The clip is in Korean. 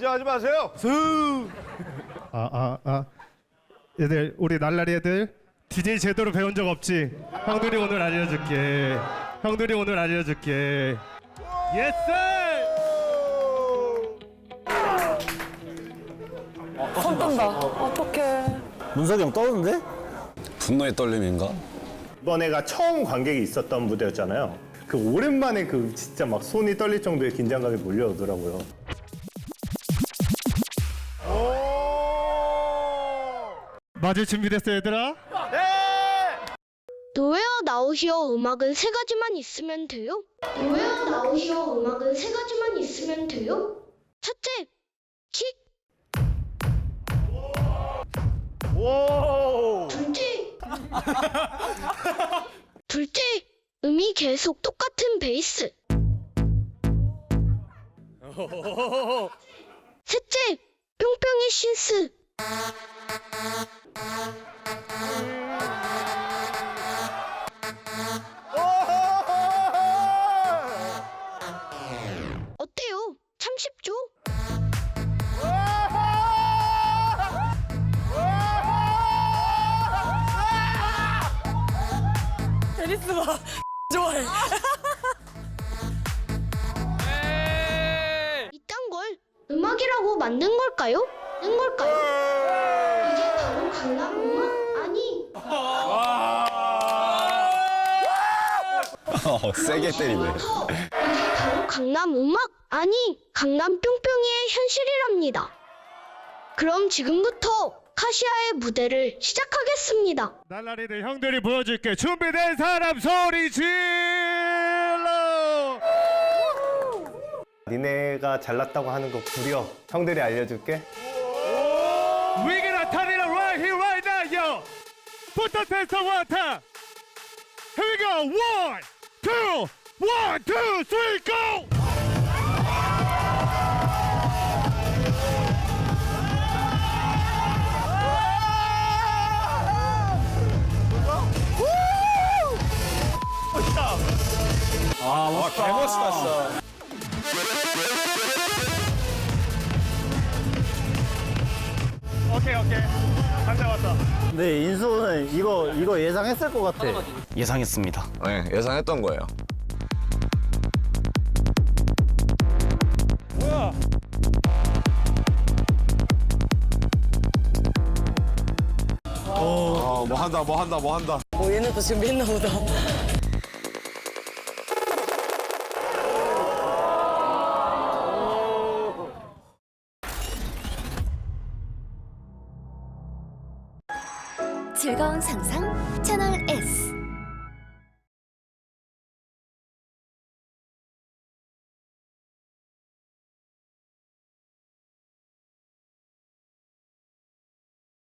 걱정하지 마세요. 아, 아, 아. 얘들, 우리 날라리 애들 DJ 제대로 배운 적 없지? 형들이 오늘 알려줄게. 형들이 오늘 알려줄게. 예스! 손 뜬다. 어떡해. 문석이 형 떠오는데? 분노의 떨림인가? 이번에가 처음 관객이 있었던 무대였잖아요. 그 오랜만에 그 진짜 막 손이 떨릴 정도의 긴장감이 몰려오더라고요. 맞을 준비됐어, 얘들아? 노웨어 나오시오 음악은 세 가지만 있으면 돼요? 노웨어 나오시오 음악은 세 가지만 있으면 돼요? 첫째, 킥. 둘째. 둘째, 음이 계속 똑같은 베이스. 셋째, 뿅뿅이 신스. 봐. 좋아해. 이딴 걸 음악이라고 만든 걸까요? 는 걸까요? 이게 바로 강남 음악 아니 어, 세게 때리네. 이게 바로 강남 음악 아니 강남 뿅뿅이의 현실이랍니다. 그럼 지금부터 카시아의 무대를 시작하겠습니다. 날라리들 형들이 보여줄게. 준비된 사람 소리 질러! 니네가 잘났다고 하는 거 구려. 형들이 알려줄게. We gonna turn it right here, right now, yo! Put the test on one time! Here we go! One, two, one, two, three, go! 아, 개멋있다, 진짜. 오케이, 오케이. 잘 잡았다. 근데 인수는 이거 이거 예상했을 것 같아. 예상했습니다. 네, 예상했던 거예요. 뭐야? 어, 뭐 한다, 뭐 한다, 뭐 한다. 뭐 얘네 또 준비했나 보다. 즐거운 상상 채널 S